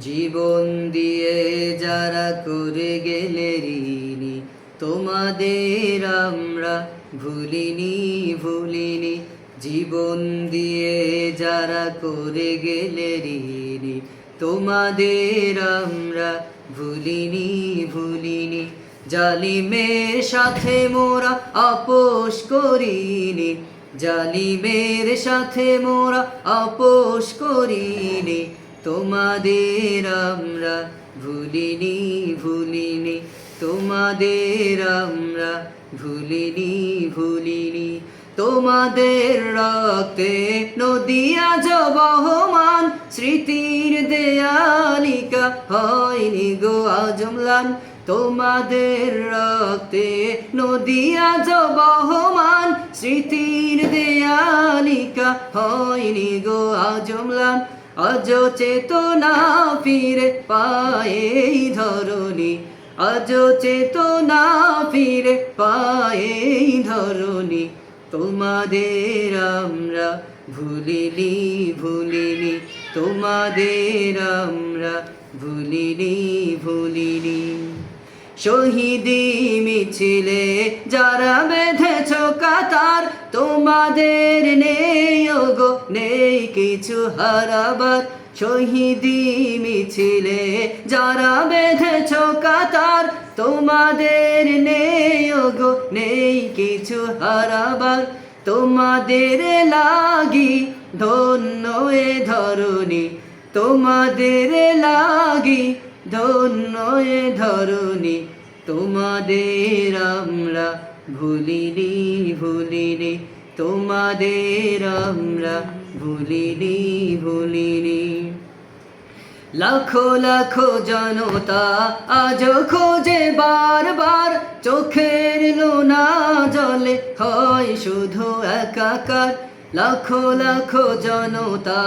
জীবন দিয়ে যারা করে গেলে ঋণী, তোমাদের আমরা ভুলিনি ভুলিনি। জীবন দিয়ে যারা করে গেলে তোমাদের আমরা ভুলিনি ভুলিনি। জালিমের সাথে মোরা আপোষ করিনি, জালিমের সাথে মোরা আপোষ করিনি। তোমাদের আমরা ভুলিনি ভুলিনি। তোমাদের আমরা ভুলিনি ভুলিনি। তোমাদের রক্তে নদিয়া জবহমান স্মৃতির দেয়ালিকা হয়নি গো আজমলান তোমাদের রক্তে নদিয়া জবহমান স্মৃতির দেয়ালিকা হয়নি গো আজমলান আজ চেতনা ফিরে পায়ে ধরণী। আজ চেতনা ফিরে পায়ে ধরণী। তোমাদের আমরা ভুলিনি ভুলিনি। তোমাদের আমরা ভুলিনি ভুলিনি। শহীদি মিছিলে যারা কাতার তোমাদের নেই গো নেই কিছু হারাবার। শহীদি মিছিলে যারা বেঁধেছ কাতার, তোমাদের নেই গো নেই কিছু হারাবার। তোমাদের লাগি ধন্য এ ধরণী, তোমাদের লাগি ধন্য এ ধরণী, তোমাদের আমরা ভুলিনি ভুলিনি। তোমাদের আমরা ভুলিনি ভুলিনি। লাখো লাখো জনতা আজ খোঁজে বারবার, চোখের লোনা জলে হয় শুধু একাকার। লাখো লাখো জনতা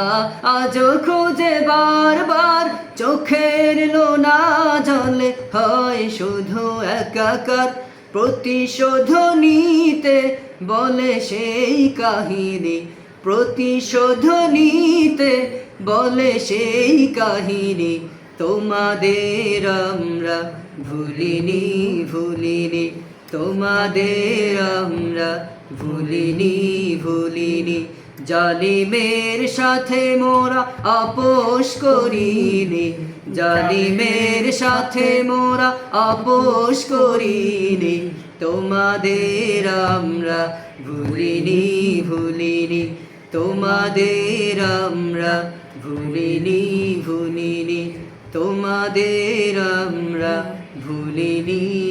আজ খোঁজে বারবার, চোখের লোনা জলে হয় শুধু একাকার। প্রতিশোধ নিতে বলে সেই কাহিনী। প্রতিশোধনীতে বলে সেই কাহিনী। তোমাদের আমরা ভুলিনি ভুলিনি। তোমাদের আমরা ভুলিনি ভুলিনি। জালিমের সাথে মোরা আপোষ করিনি। জালিমের সাথে মোরা আপোষ করিনি। তোমাদের আমরা ভুলিনি ভুলিনি। তোমাদের আমরা ভুলিনি ভুলিনি। তোমাদের আমরা ভুলিনি